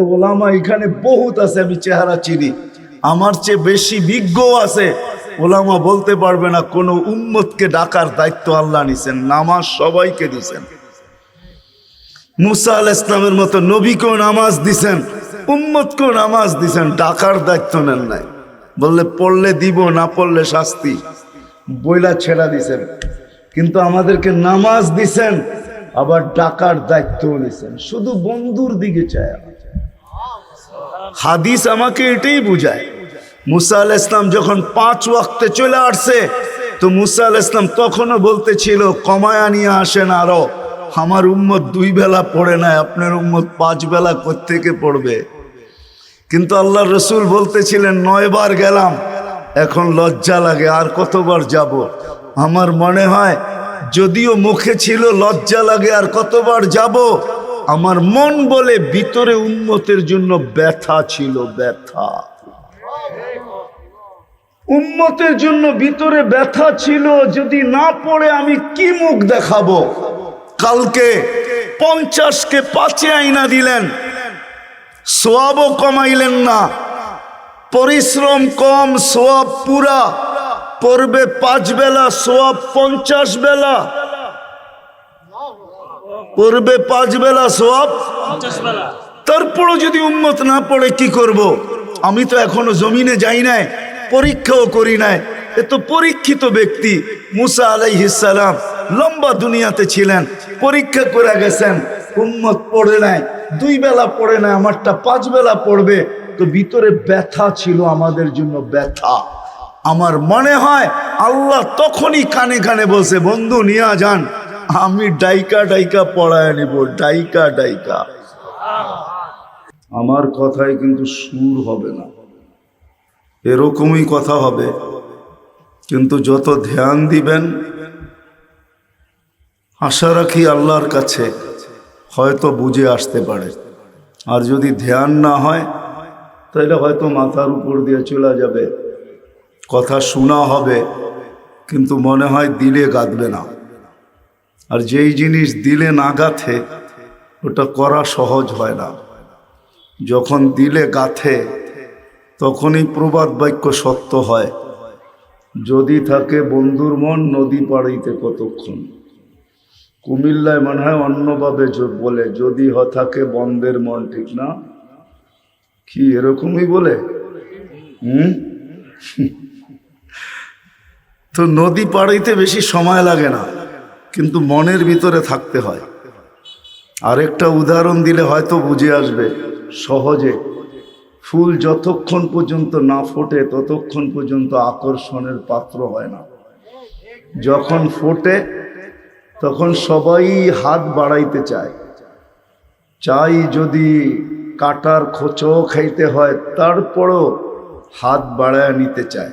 ওলামা এখানে বহুত আছে, আমি চেহারা চিনি। আমার চেয়ে বেশি বিজ্ঞ আছে। ওলামা বলতে পারবে না, কোন উম্মতকে ডাকার দায়িত্ব আল্লাহ নিছেন, নামাজ সবাইকে দিছেন। মুসা আল ইসলামের মতো নবীকেও নামাজ দিছেন, উম্মতকেও নামাজ দিছেন, ডাকার দায়িত্ব নেন নাই। বললে, পড়লে দিব, না পড়লে শাস্তি। বইলা ছেড়া দিছেন। কিন্তু আমাদেরকে নামাজ দিছেন, আবার ডাকার দায়িত্বও নিছেন। শুধু বন্ধুর দিকে চায়। হাদিস আমাকে এটাই বুঝায়। মুসা আল ইসলাম যখন পাঁচ ওয়াক্তে চলে আসছে, তো মুসা আল ইসলাম তখনও বলতেছিল, কমায়া নিয়ে আসেন আরও। আমার উম্মত দুই বেলা পড়ে নাই, আপনার উম্মত পাঁচ বেলা থেকে পড়বে? কিন্তু আল্লাহ রসুল বলতেছিলেন নয়বার গেলাম, এখন লজ্জা লাগে, আর কতবার যাব? আমার মনে হয়, যদিও মুখে ছিল লজ্জা লাগে, আর কতবার যাব আমার মন বলে ভিতরে উন্মতের জন্য ব্যথা ছিল, ব্যথা। উম্মতের জন্য ভিতরে ব্যথা ছিল, যদি না পড়ে আমি কি মুখ দেখাবো? কালকে পঞ্চাশকে পাঁচে আইনা দিলেন। সোয়াবও কমাইলেন না। পরিশ্রম কম, সোয়াব পুরা। পড়বে পাঁচ বেলা, সোয়াব পঞ্চাশ বেলা। পড়বে পাঁচ বেলা সোয়াব তারপরও যদি উন্মত না পড়ে কি করব। আমি তো এখনও জমিনে যাই নাই পরীক্ষাও করি নাই। এ তো পরীক্ষিত ব্যক্তি মুসা আলাইহিসালাম লম্বা দুনিয়াতে ছিলেন পরীক্ষা করে গেছেন উম্মত পড়ে নাই দুই বেলা পড়ে নাই আমারটা পাঁচ বেলা পড়বে। তো ভিতরে ব্যথা ছিল আমাদের জন্য ব্যথা। আমার মনে হয় আল্লাহ তখনই কানে কানে বলছে বন্ধু নিয়া যান। আমি ডাইকা ডাইকা পড়ায় নিব, ডাইকা ডাইকা। আমার কথায় কিন্তু সুর হবে না। এরকমই কথা হবে। কিন্তু যত ধ্যান দিবেন, আশা রাখি আল্লাহর কাছে হয়তো বুঝে আসতে পারে। আর যদি ধ্যান না হয় তাহলে হয়তো মাথার উপর দিয়ে চলে যাবে। কথা শোনা হবে, কিন্তু মনে হয় দিলে গাঁথবে না। আর যেই জিনিস দিলে না গাঁথে ওটা করা সহজ হয় না। যখন দিলে গাথে, তখনই প্রবাদ বাক্য সত্য হয়। যদি থাকে বন্ধুর মন নদী পাড়িতে কতক্ষণ। কুমিল্লায় মনে হয় অন্যভাবে বলে, যদি হ থাকে বন্ধের মন ঠিক না। কি এরকমই বলে? হুম? তো নদী পাড়াইতে বেশি সময় লাগে না। কিন্তু মনের ভিতরে থাকতে হয়। আরেকটা উদাহরণ দিলে হয়তো বুঝে আসবে, সহজে। ফুল যতক্ষণ পর্যন্ত না ফোটে, ততক্ষণ পর্যন্ত আকর্ষণের পাত্র হয় না। যখন ফোটে, তখন সবাই হাত বাড়াইতে চায়। চাই যদি কাটার খোঁচও খাইতে হয়, তারপরও হাত বাড়ায় নিতে চায়।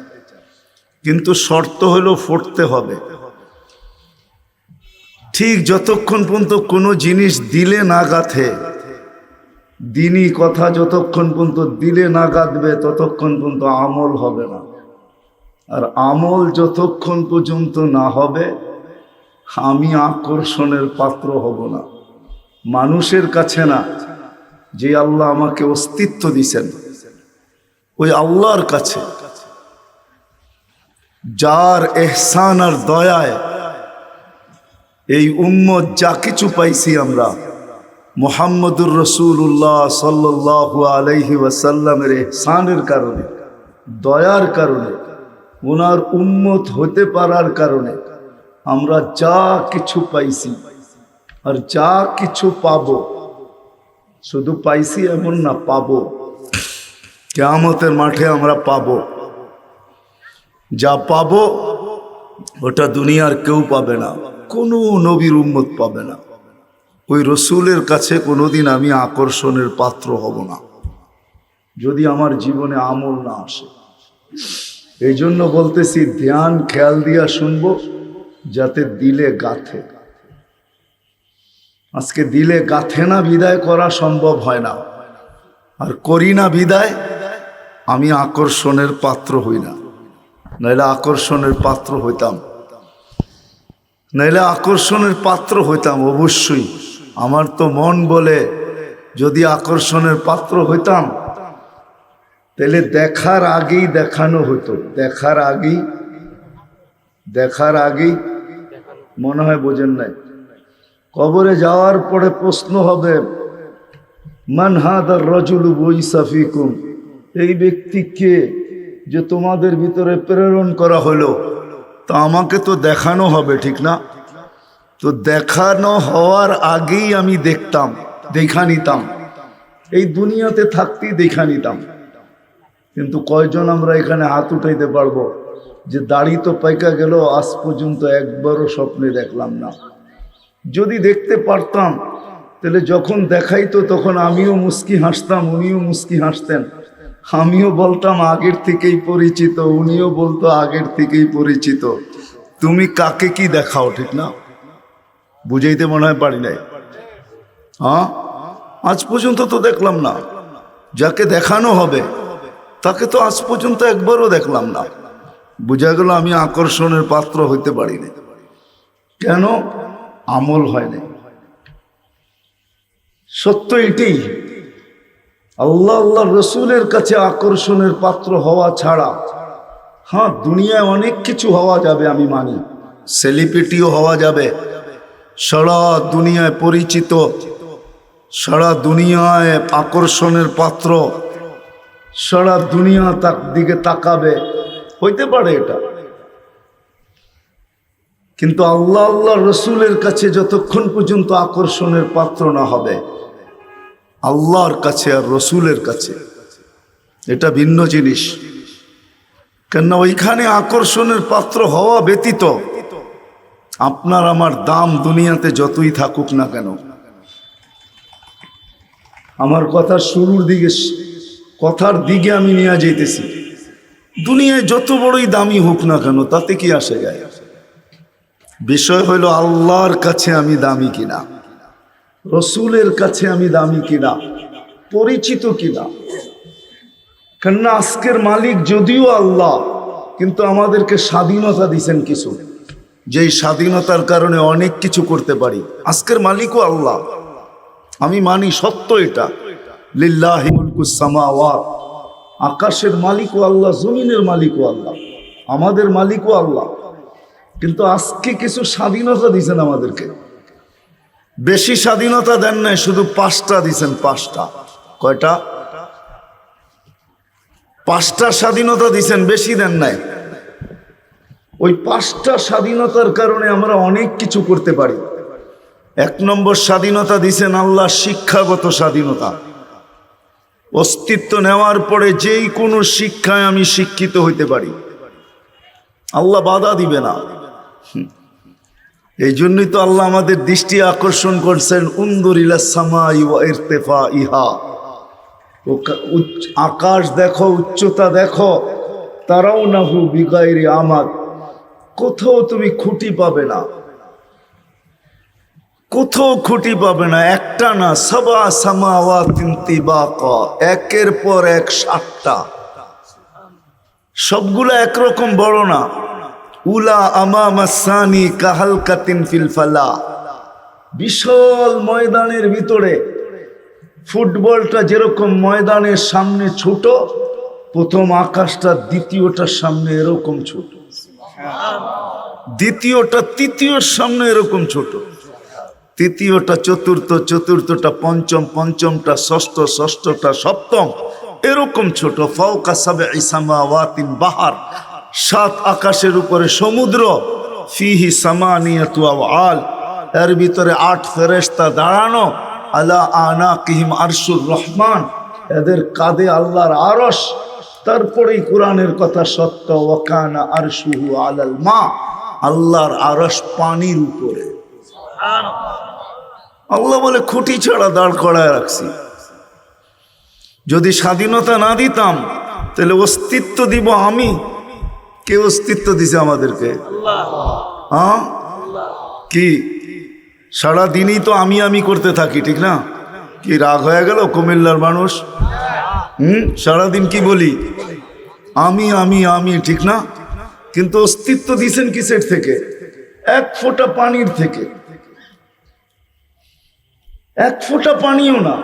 কিন্তু শর্ত হলো ফুটতে হবে। ঠিক যতক্ষণ পর্যন্ত কোনো জিনিস দিলে না গাথে, দিনই কথা যতক্ষণ পর্যন্ত দিলে না গাঁথবে, ততক্ষণ পর্যন্ত আমল হবে না। আর আমল যতক্ষণ পর্যন্ত না হবে, আমি আকর্ষণের পাত্র হব না। মানুষের কাছে না, যে আল্লাহ আমাকে অস্তিত্ব দিছেন, ওই আল্লাহর কাছে। যার এহসান আর দয়ায় এই উম্মত যা কিছু পাইছি আমরা, মোহাম্মদুর রসুল্লাহ সাল্লাহ আলহি ওয়াসাল্লামের এহসানের কারণে, দয়ার কারণে, ওনার উম্মত হতে পারার কারণে আমরা যা কিছু পাইছি আর যা কিছু পাবো, শুধু পাইছি এমন না, পাবো। কেয়ামতের মাঠে আমরা পাবো। যা পাব, ওটা দুনিয়ার কেউ পাবে না। কোনো নবীর উম্মত পাবে না। ওই রসুলের কাছে কোনোদিন আমি আকর্ষণের পাত্র হব না। যদি আমার জীবনে আমল না আসে। এই জন্য বলতেছি, ধ্যান, খেয়াল দিয়া শুনব, যাতে দিলে গাথে। আজকে দিলে গাথে না, বিদায় করা সম্ভব হয় না। আর করি না বিদায়, আমি আকর্ষণের পাত্র হই না। নাইলে আকর্ষণের পাত্র হইতাম। নাইলে আকর্ষণের পাত্র হইতাম অবশ্যই। আমার তো মন বলে, যদি আকর্ষণের পাত্র হইতাম তাহলে দেখার আগেই দেখানো হতো দেখার আগেই দেখার আগেই, মনে হয় বোঝেন নাই। কবরে যাওয়ার পরে প্রশ্ন হবে, মান হাদার রজুলু বৈসাফিকুম এই ব্যক্তিকে যে তোমাদের ভিতরে প্রেরণ করা হলো তা আমাকে তো দেখানো হবে, ঠিক না? তো দেখানো হওয়ার আগেই আমি দেখতাম, দেখা নিতাম। এই দুনিয়াতে থাকতেই দেখা নিতাম। কিন্তু কয়জন আমরা এখানে হাত উঠাইতে পারব? যে দাড়ি তো পাইকা গেল, আজ পর্যন্ত একবারও স্বপ্নে দেখলাম না। যদি দেখতে পারতাম, তাহলে যখন দেখাইতো, তখন আমিও মুস্কি হাসতাম, উনিও মুস্কি হাসতেন। আমিও বলতাম আগের থেকেই পরিচিত, উনিও বলতো আগের থেকেই পরিচিত। তুমি কাকে কি দেখাও, ঠিক না? বুঝাইতে মনে হয় পারি নাই। হ্যাঁ? আজ পর্যন্ত তো দেখলাম না। যাকে দেখানো হবে, তাকে তো আজ পর্যন্ত একবারও দেখলাম না। বোঝা গেল আমি আকর্ষণের পাত্র হইতে পারি পারিনি কেন? আমল হয়নি সত্য এটাই। আল্লাহ আল্লাহ রসুলের কাছে আকর্ষণের পাত্র হওয়া ছাড়া হ্যাঁ দুনিয়ায় অনেক কিছু হওয়া যাবে আমি মানি। সেলিব্রিটিও হওয়া যাবে। সারা দুনিয়ায় পরিচিত, সারা দুনিয়ায় আকর্ষণের পাত্র, সারা দুনিয়া তাক দিকে তাকাবে। হইতে পারে এটা। কিন্তু আল্লাহ আল্লাহ রসুলের কাছে যতক্ষণ পর্যন্ত আকর্ষণের পাত্র না হবে আল্লাহর কাছে আর রসুলের কাছে। এটা ভিন্ন জিনিস। কেননা ওইখানে আকর্ষণের পাত্র হওয়া ব্যতীত আপনার আমার দাম দুনিয়াতে যতই থাকুক না কেন। আমার কথার শুরুর দিকে কথার দিকে আমি নিয়ে যাইতেছি। দুনিয়ায় যত বড়ই দামি হোক না কেন, তাতে কি আসে যায়? বিষয় হইল আল্লাহর কাছে আমি দামি কিনা। রসুলের কাছে আমি দামি কিনা? পরিচিত কিনা? কেননা আজকের মালিক যদিও আল্লাহ, কিন্তু আমাদেরকে স্বাধীনতা দিছেন কিছু। যেই স্বাধীনতার কারণে অনেক কিছু করতে পারি। আজকের মালিকও আল্লাহ। আমি মানি সত্য এটা। লিল্লাহি মুলকুস সামাওয়াত। আকাশের মালিকও আল্লাহ, জমিনের মালিকও আল্লাহ। আমাদের মালিকও আল্লাহ। কিন্তু আজকে কিছু স্বাধীনতা দিছেন আমাদেরকে। বেশি স্বাধীনতা দেন নাই, শুধু পাঁচটা দিছেন পাঁচটা। কয়টা? পাঁচটা স্বাধীনতা দিছেন বেশি দেন নাই। ওই পাঁচটা স্বাধীনতার কারণে আমরা অনেক কিছু করতে পারি। এক নম্বর স্বাধীনতা দিছেন আল্লাহ, শিক্ষাগত স্বাধীনতা। অস্তিত্ব নেওয়ার পরে যেই কোনো শিক্ষায় আমি শিক্ষিত হইতে পারি। আল্লাহ বাধা দিবে না। এই জন্যই তো আল্লাহ আমাদের দৃষ্টি আকর্ষণ করছেন উন্দরিলা ইহা কা- আকাশ দেখো, উচ্চতা দেখো তারাও না হু বিগাইরি আমাদ। কোথাও তুমি খুঁটি পাবে না। কোথাও খুঁটি পাবে না। একটা না, সবা সামাওয়া তিনটি তিনতি একের পর এক সাতটা। সবগুলো একরকম বড় না। উলা আমামাসানি কাহাল ফিলফালা বিশাল ময়দানের ভিতরে ফুটবলটা যেরকম ময়দানের সামনে ছোট, প্রথম আকাশটা দ্বিতীয়টার সামনে এরকম ছোট। দ্বিতীয়টা তৃতীয়র সামনে এরকম ছোট। তৃতীয়টা, চতুর্থ, চতুর্থটা, পঞ্চম, পঞ্চমটা, ষষ্ঠ, ষষ্ঠটা, সপ্তম এরকম ছোট। ফাউকা সাবে ইসামা ওয়াতিন বাহার। সাত আকাশের উপরে সমুদ্র। ফিহি সামানিয়াতু আল। এর ভিতরে আট ফেরেশতা দাঁড়ানো। আলা আনা কিহিম আরশুর রহমান। এদের কাঁধে আল্লাহর আরশ। তারপরেই কোরআনের কথা সত্য। ওয়াকানা আরশুহু আলাল মা। আল্লাহর আরশ পানির উপরে। আল্লাহ বলে, খুঁটি ছাড়া দাঁড় করায় রাখছি। যদি স্বাধীনতা না দিতাম, তাহলে অস্তিত্ব দিব আমি। কে অস্তিত্ব দিছে আমাদেরকে। হ্যাঁ কি? সারা দিনই তো আমি আমি করতে থাকি, ঠিক না? কি রাগ হয়ে গেল কুমিল্লার মানুষ? হুম? সারাদিন কি বলি? আমি আমি আমি, ঠিক না? কিন্তু অস্তিত্ব দিছেন কিসের থেকে? এক ফোঁটা পানির থেকে। এক ফোঁটা পানিও না।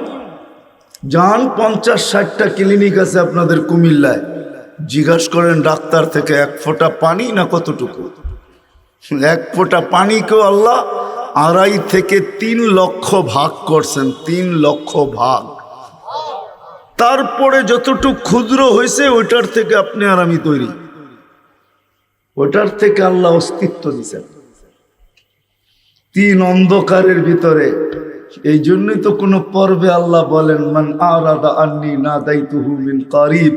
যান পঞ্চাশ ষাটটা ক্লিনিক আছে আপনাদের কুমিল্লায়। জিজ্ঞাসা করেন ডাক্তার থেকে, এক ফোঁটা পানি না কতটুকু? এক ফোঁটা পানিকেও আল্লাহ আড়াই থেকে তিন লক্ষ ভাগ করছেন, তিন লক্ষ ভাগ। তারপরে যতটুকু ক্ষুদ্র হয়েছে, ওইটার থেকে আপনি আর আমি তৈরি। ওটার থেকে আল্লাহ অস্তিত্ব দিচ্ছেন তিন অন্ধকারের ভিতরে। এই জন্যই তো কোনো পর্বে আল্লাহ বলেন, মান আরাদা আন্নি না দায়িতুহু মিন কারিব।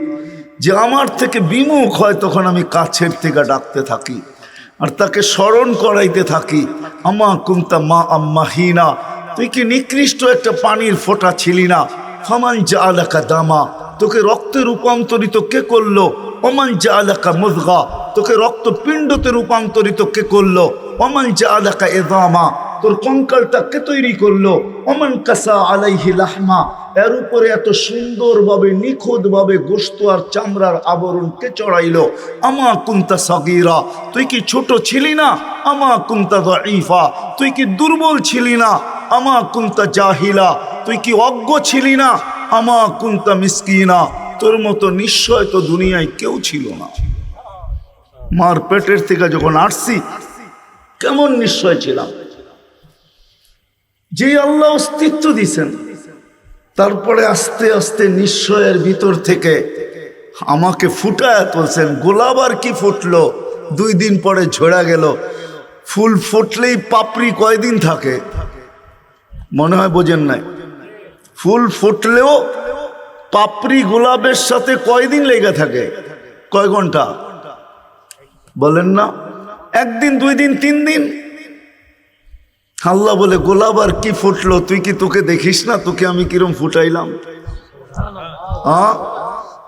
যে আমার থেকে বিমুখ হয়, তখন আমি কাছের থেকে ডাকতে থাকি আর তাকে স্মরণ করাইতে থাকি। আমা কুন্তা মা আম্মা হিনা, তুই কি নিকৃষ্ট একটা পানির ফোঁটা ছিলি না? ফামান যা দামা তোকে রক্তে রূপান্তরিত কে করল? অমান যা আলাকা মুদগা তোকে রক্তপিণ্ডতে রূপান্তরিত কে করল? ওমান যা আলাকা এদামা তোর কঙ্কালটা কে তৈরি করল? অমান কাসা আলাইহি লাহমা। এর উপরে এত সুন্দরভাবে, নিখুঁতভাবে গোস্ত আর চামড়ার আবরণ কে চড়াইলো? আমা কুন্তা সগিরা। তুই কি ছোট ছিলি না? আমা কুন্তা দঈফা। তুই কি দুর্বল ছিলি না? আমা কুন্তা জাহিলা। তুই কি অজ্ঞ ছিলি না? আমা কুন্তা মিসকিনা, তোর মতো নিশ্চয় তো দুনিয়ায় কেউ ছিল না। মার পেটের থেকে যখন আসছি, কেমন নিশ্চয় ছিলাম। যে আল্লাহ অস্তিত্ব দিছেন, তারপরে আস্তে আস্তে নিশ্চয়ের ভিতর থেকে আমাকে ফুটায় তুলছেন। গোলাপ আর কি ফুটলো? দুই দিন পরে ঝরা গেল। ফুল ফুটলেই পাপড়ি কয়দিন থাকে? মনে হয় বোঝেন নাই। ফুল ফুটলেও পাপড়ি গোলাপের সাথে কয়দিন লেগে থাকে? কয় ঘণ্টা? বলেন না। একদিন, দুই দিন, তিন দিন? আল্লাহ বলে, গোলাপ আর কি ফুটলো? তুই কি তোকে দেখিস না? তোকে আমি কিরম ফুটাইলাম?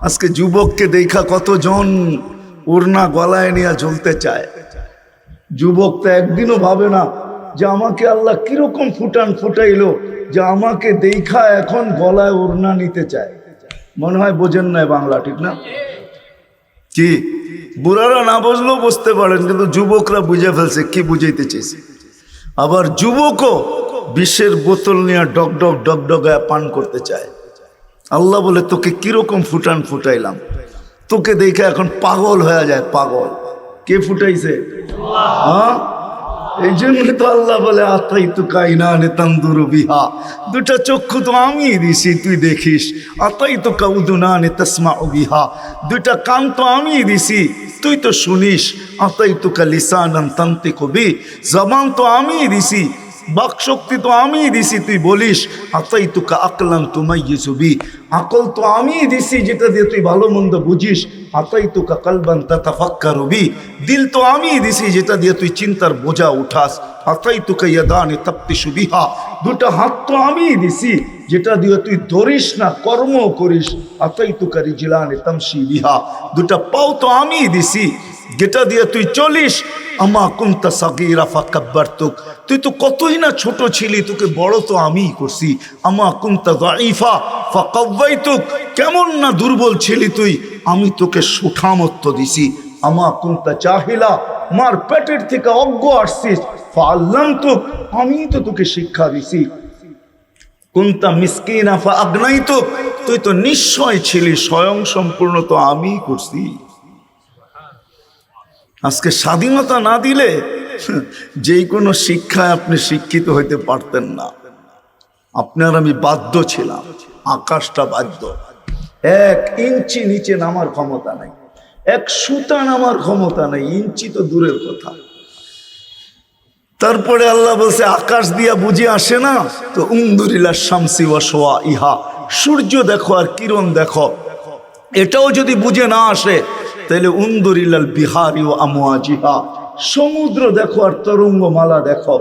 আজকে যুবককে দেখা কতজন ওড়না গলায় নিয়ে জ্বলতে চায়। যুবক তো একদিনও ভাবে না যে আমাকে আল্লাহ কীরকম ফুটান ফুটাইলো যে আমাকে দেখা এখন গলায় ওড়না নিতে চায়। মনে হয় বোঝেন নাই বাংলা ঠিক না? কি বুড়ারা না বুঝলেও বুঝতে পারেন কিন্তু যুবকরা বুঝে ফেলছে কি বুঝাইতে চেয়েছে আবার যুবকও বিষের বোতল নিয়ে ডক ডক ডক ডগায় পান করতে চায়। আল্লাহ বলে তোকে কীরকম ফুটান ফুটাইলাম? তোকে দেখে এখন পাগল হয়ে যায় পাগল। কে ফুটাইছে? হ্যাঁ? এই জন্য তো আল্লাহ বলে আত্মাই তু কাইনা নে তন্দুরু বিহা। দুটা চক্ষু তো আমি দিছি, তুই দেখিস। আত্মাই তো কাউদুনা নে ও বিহা। দুটা কান তো আমি দিছি, তুই তো শুনিস। আতাই তো লিসান তন্তে কবি জবান তো আমি দিছি বাক শক্তি তো আমি দিছি, তুই বলিস আতাই তোকে আকলাম তোমাই ছবি আকল তো আমি দিছি, যেটা দিয়ে তুই ভালো মন্দ বুঝিস। আতাই তোকে কালবান তাতা ফাক্কা রবি দিল তো আমি দিছি, যেটা দিয়ে তুই চিন্তার বোঝা উঠাস। আতাই তোকে ইয়াদানে তপ্তি সুবিহা দুটা হাত তো আমি দিছি, যেটা দিয়ে তুই ধরিস না কর্ম করিস। আতাই তোকে রিজিলানে তামসি বিহা। দুটা পাও তো আমি দিছি যেটা দিয়ে তুই চলিস। আমা কুন্তা সাগিরা ফাকাব্বার তুক তুই তো কতই না ছোট ছিলি, তোকে বড় তো আমিই করছি। আমা কুন্তা দাইফা ফাকাব্বাই তুক কেমন না দুর্বল ছিলি তুই, আমি তোকে সুঠামত্ব দিছি। আমা কুন্তা চাহিলা মার পেটের থেকে অজ্ঞ আসছিস। ফাল্লাম তুক আমি তো তোকে শিক্ষা দিছি। কুন্তা মিসকিনা ফা আগ্নাই তুক তুই তো নিশ্চয় ছিলি স্বয়ং সম্পূর্ণ তো আমিই করছি। আজকে স্বাধীনতা না দিলে যেই কোনো শিক্ষায় আপনি শিক্ষিত হইতে পারতেন না। আপনার আমি বাধ্য ছিলাম, আকাশটা বাধ্য। এক ইঞ্চি নিচে নামার ক্ষমতা নাই, এক সুতা নামার ক্ষমতা নাই, ইঞ্চি তো দূরের কথা। তারপরে আল্লাহ বলছে, আকাশ দিয়া বুঝে আসে না, তো উন্দুরিলা শামসি ওয়াসোয়া ইহা, সূর্য দেখো আর কিরণ দেখো। এটাও যদি বুঝে না আসে তাহলে উন্দুরিলাল বিহারি ও আমুয়াজিহা। সমুদ্র দেখো আর তরঙ্গ মালা দেখো।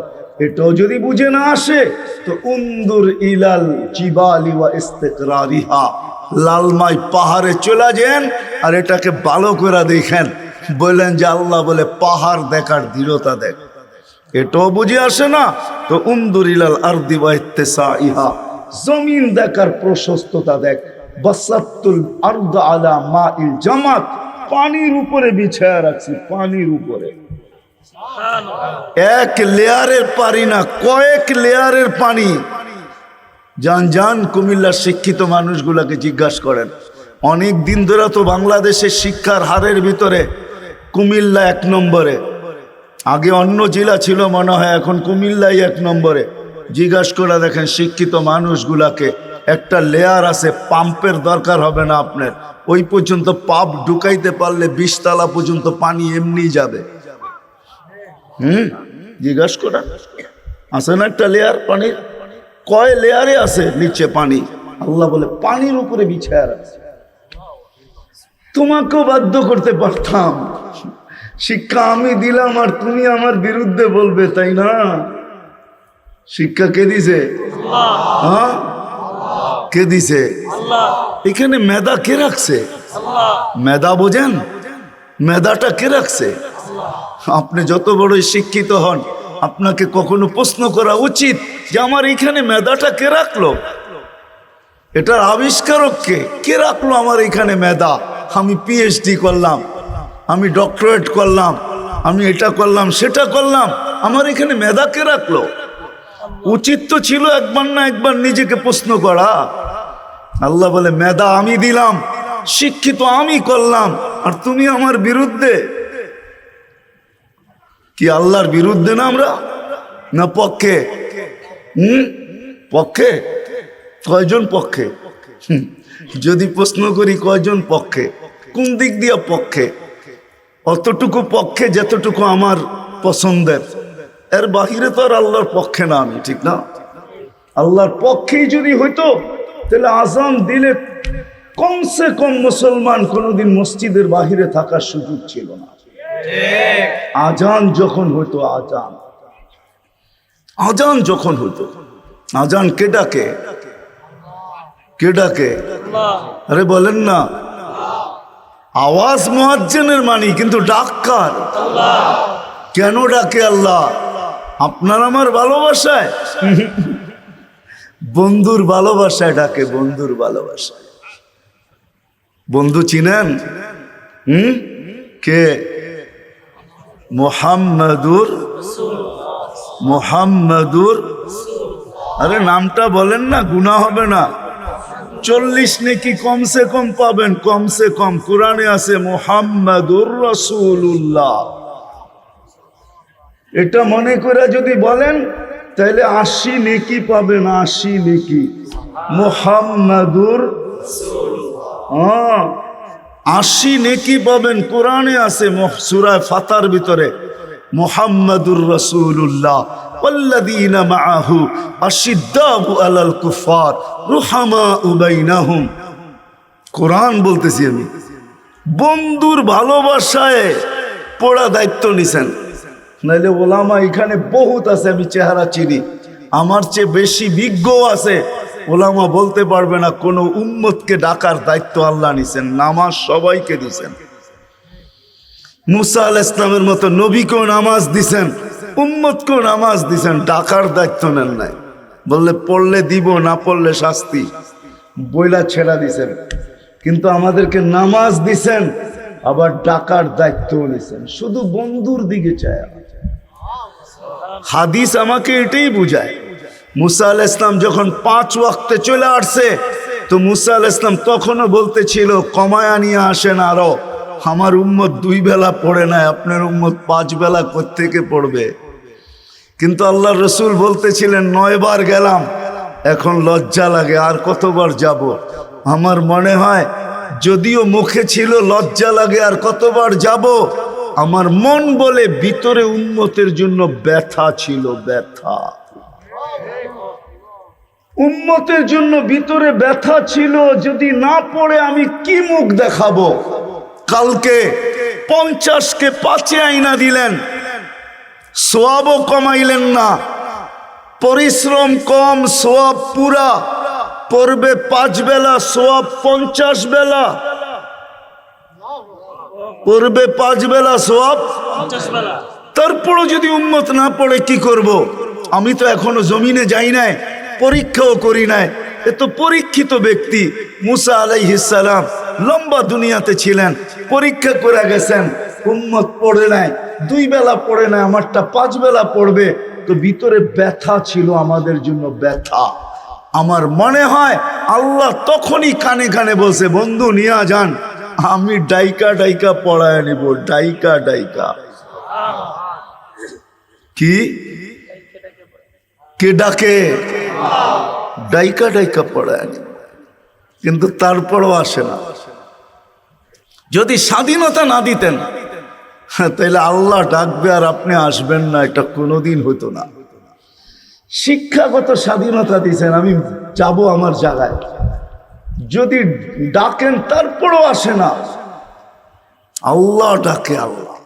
এটাও যদি বুঝে না আসে, তো উন্দুর ইলাল জিবালি ওয়া ইস্তেকরারিহা। লালমাই পাহাড়ে চলে যান আর এটাকে ভালো করে দেখেন। বললেন যে আল্লাহ বলে, পাহাড় দেখার দৃঢ়তা দেখ। এটাও বুঝে আসে না, তো উন্দুরিলাল আর দিবা ইত্তেসা ইহা জমিন দেখার প্রশস্ততা দেখ। বাসাতুল আর্দ আলা মা ইল জামাত। পানির উপরে বিছায়া রাখছি পানির উপরে। এক লেয়ারের পানি না কয়েক লেয়ারের পানি। যান যান কুমিল্লার শিক্ষিত মানুষগুলাকে জিজ্ঞাসা করেন অনেক দিন ধরে তো বাংলাদেশের শিক্ষার হারের ভিতরে কুমিল্লা এক নম্বরে। আগে অন্য জেলা ছিল মনে হয় এখন কুমিল্লাই এক নম্বরে। জিজ্ঞাসা করে দেখেন শিক্ষিত মানুষগুলাকে একটা লেয়ার আছে পাম্পের দরকার হবে না আপনার। ওই পর্যন্ত পাপ ঢুকাইতে পারলে বিশতলা পর্যন্ত পানি এমনি যাবে। হুম? জিজ্ঞাসা করা আছে না একটা লেয়ার পানির কয় লেয়ারে আছে নিচে পানি? আল্লাহ বলে পানির উপরে বিছায়া আছে তোমাকেও বাধ্য করতে পারতাম। শিক্ষা আমি দিলাম আর তুমি আমার বিরুদ্ধে বলবে তাই না? শিক্ষা কে দিছে? হ্যাঁ? কে দিছে? এখানে মেধা কে রাখছে? মেধা বোঝেন? মেধাটা কে রাখছে? আপনি যত বড়ই শিক্ষিত হন আপনাকে কখনো প্রশ্ন করা উচিত যে আমার এখানে মেধাটা কে রাখল? এটার আবিষ্কারক কে? কে রাখল আমার এখানে মেধা? আমি পিএইচডি করলাম আমি ডক্টরেট করলাম আমি এটা করলাম সেটা করলাম। আমার এখানে মেধা কে রাখল? উচিত তো ছিল একবার না একবার নিজেকে প্রশ্ন করা। আল্লাহ বলে মেধা আমি দিলাম শিক্ষিত আমি করলাম আর তুমি আমার বিরুদ্ধে? কি আল্লাহর বিরুদ্ধে না আমরা? না পক্ষে? হুম? পক্ষে? কয়জন পক্ষে? যদি প্রশ্ন করি কয়জন পক্ষে? কোন দিক দিয়ে পক্ষে? অতটুকু পক্ষে যতটুকু আমার পছন্দের। এর বাহিরে তো আর আল্লাহর পক্ষে না আমি, ঠিক না? আল্লাহর পক্ষেই যদি হইতো, তাহলে আজান দিলে কমসে কম মুসলমান কোনোদিন মসজিদের বাহিরে থাকার সুযোগ ছিল না। আজান যখন হইতো, আজান। আজান যখন হইতো, আজান কে ডাকে? কে ডাকে? আরে বলেন না। আওয়াজ মহাজ্জেনের মানি, কিন্তু ডাক্কার কেন ডাকে আল্লাহ? আপনার আমার ভালোবাসায়। বন্ধুর ভালোবাসায় ডাকে, বন্ধুর ভালোবাসায়। বন্ধু চিনেন? হুম? কে? মোহাম্মদুর। মোহাম্মদুর। আরে নামটা বলেন না গুণা হবে না। চল্লিশ নাকি কমসে কম পাবেন, কমসে কম। কোরআনে আছে, মোহাম্মদুর রসুল্লাহ এটা মনে করে যদি বলেন তাহলে আশি নেকি পাবেন আশি নেকি মোহাম্মদুর হ্যাঁ আশি নেকি পাবেন কোরআনে আছে মোহ- সূরায় ফাতার ভিতরে মোহাম্মদুর রসুল্লাহ والذين معه أشداء على الكفار رحماء بينهم কোরআন বলতেছি আমি বন্ধুর ভালোবাসায় পড়া দায়িত্ব নিছেন নাইলে ওলামা এখানে বহুত আছে, আমি চেহারা চিনি। আমার চেয়ে বেশি বিজ্ঞ আছে। ওলামা বলতে পারবে না, কোনো উম্মতকে ডাকার দায়িত্ব আল্লাহ নিছেন, নামাজ সবাইকে দিছেন। মুসা আল ইসলামের মতো নবীকেও নামাজ দিছেন, উম্মতকেও নামাজ দিছেন, ডাকার দায়িত্ব নেন নাই। বললে, পড়লে দিব, না পড়লে শাস্তি। বইলা ছেড়া দিছেন। কিন্তু আমাদেরকে নামাজ দিছেন আবার ডাকার দায়িত্ব নিয়েছেন। শুধু বন্ধুর দিকে চায়। হাদিস আমাকে এটাই বুঝায়। মুসা আল ইসলাম যখন পাঁচ ওয়াক্তে চলে আসছে, তো মুসা আল ইসলাম তখনও বলতেছিল, কমায়া নিয়ে আসেন আরও। আমার উম্মত দুই বেলা পড়ে নাই, আপনার উম্মত পাঁচ বেলা থেকে পড়বে? কিন্তু আল্লাহ রসুল বলতেছিলেন নয়বার গেলাম, এখন লজ্জা লাগে, আর কতবার যাব? আমার মনে হয় যদিও মুখে ছিল লজ্জা লাগে আর কতবার যাব, আমার মন বলে ভিতরে উন্মতের জন্য ব্যথা ছিল ব্যথা। উন্মতের জন্য ভিতরে ব্যথা ছিল, যদি না পড়ে আমি কি মুখ দেখাবো? কালকে পঞ্চাশকে পাঁচে আইনা দিলেন, সোয়াবও কমাইলেন না, পরিশ্রম কম, সোয়াব পুরা। পড়বে পাঁচ বেলা সোয়াব পঞ্চাশ বেলা। পড়বে পাঁচ বেলা সোয়াব তারপরও যদি উন্মত না পড়ে কি করব। আমি তো এখনও জমিনে যাই নাই পরীক্ষাও করি নাই। এ তো পরীক্ষিত ব্যক্তি মুসা আলাইহিসালাম লম্বা দুনিয়াতে ছিলেন পরীক্ষা করে গেছেন উম্মত পড়ে নাই দুই বেলা পড়ে নাই আমারটা পাঁচ বেলা পড়বে। তো ভিতরে ব্যথা ছিল আমাদের জন্য ব্যথা। আমার মনে হয় আল্লাহ তখনই কানে কানে বসে বন্ধু নিয়ে যান। আমি ডাইকা ডাইকা পড়ায় নিব ডাইকা ডাইকা। কি? কে ডাকে? ডাইকা ডাইকা পড়ায় নিব। কিন্তু তারপরও আসে না। যদি স্বাধীনতা না দিতেন হ্যাঁ, তাহলে আল্লাহ ডাকবে আর আপনি আসবেন না এটা কোনোদিন হতো না। শিক্ষাগত স্বাধীনতা দিয়েছেন, আমি যাব আমার জায়গায়। যদি ডাকেন, তারপরও আসে না। আল্লাহ ডাকে আল্লাহ।